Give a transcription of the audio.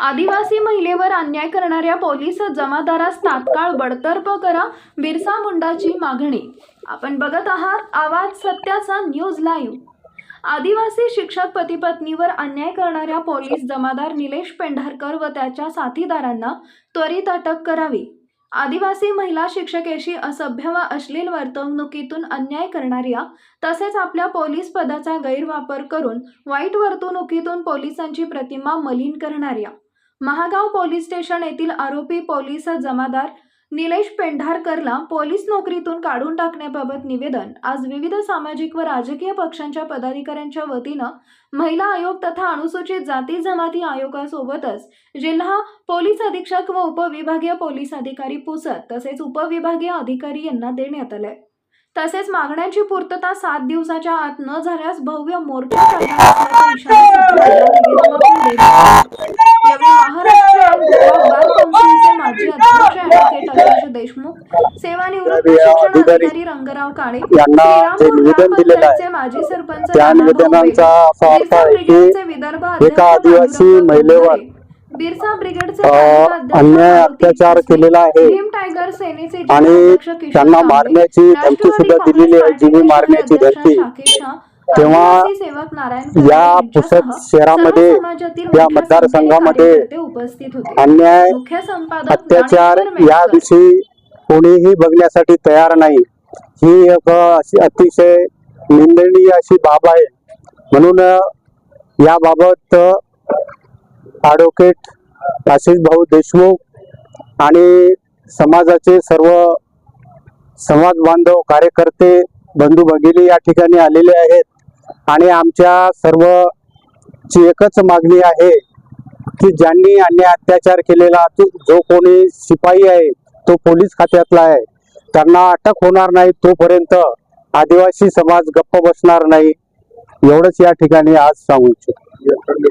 आदिवासी महिलेवर अन्याय करणाऱ्या पोलीस जमादारास तात्काळ बडतर्फ करा बिरसा मुंडाची मागणी. आपण बघत आहात आवाज सत्याचा न्यूज लाईव्ह. आदिवासी शिक्षक पतीपत्नीवर अन्याय करणाऱ्या पोलीस जमादार निलेश पेंढारकर व त्याच्या साथीदारांना त्वरित अटक करावी. आदिवासी महिला शिक्षकेशी असभ्य व अश्लील वर्तवणुकीतून अन्याय करणाऱ्या तसेच आपल्या पोलीस पदाचा गैरवापर करून वाईट वर्तणुकीतून पोलिसांची प्रतिमा मलिन करणाऱ्या. महागाव पोलीस स्टेशन येथील आरोपी पोलीस जमादार निलेश पेंढारकरला पोलीस नोकरीतून काढून टाकण्याबाबत निवेदन. आज विविध सामाजिक व राजकीय पक्षांच्या पदाधिकाऱ्यांच्या वतीनं महिला आयोग तथा अनुसूचित जाती जमाती आयोगासोबतच जिल्हा पोलीस अधीक्षक व उपविभागीय पोलीस अधिकारी पुसत तसेच उपविभागीय अधिकारी यांना देण्यात आले तसेच मागण्यांची पूर्तता सात दिवसाच्या आत न झाल्यास भव्य मोर्चा देशमुख सेवानिवृत्त शिक्षण अधिकारी रंगराव काळे श्रीरामपूर माजी सरपंच विदर्भ एका आदिवासी महिलेवर बिरसा ब्रिगेडचे अन्याय अत्याचार केलेला आहे भीम टायगर सेनेचे आणि त्यांना मारण्याची धमकी सुद्धा दिलेली आहे, जीवे मारण्याची धमकी. तेव्हा या पुसद सर्व शहरामध्ये या मतदारसंघामध्ये अन्याय मुख्य संपादक अत्याचार ज्ञानेश्वर या मेटकर, दिवशी कोणीही बघण्यासाठी तयार नाही. ही एक अशी अतिशय निंदनीय अशी बाब आहे. म्हणून याबाबत ॲडव्होकेट आशिष भाऊ देशमुख आणि समाजाचे सर्व समाज बांधव कार्यकर्ते बंधू भगिनी या ठिकाणी आलेले आहेत. आणि आमच्या सर्वची एकच मागणी आहे की ज्यांनी अन्याय अत्याचार केलेला तो- जो कोणी शिपाई आहे तो पोलीस खात्यातला आहे. त्यांना अटक होणार नाही तोपर्यंत आदिवासी समाज गप्प बसणार नाही. एवढंच या ठिकाणी आज सांगू इच्छितो.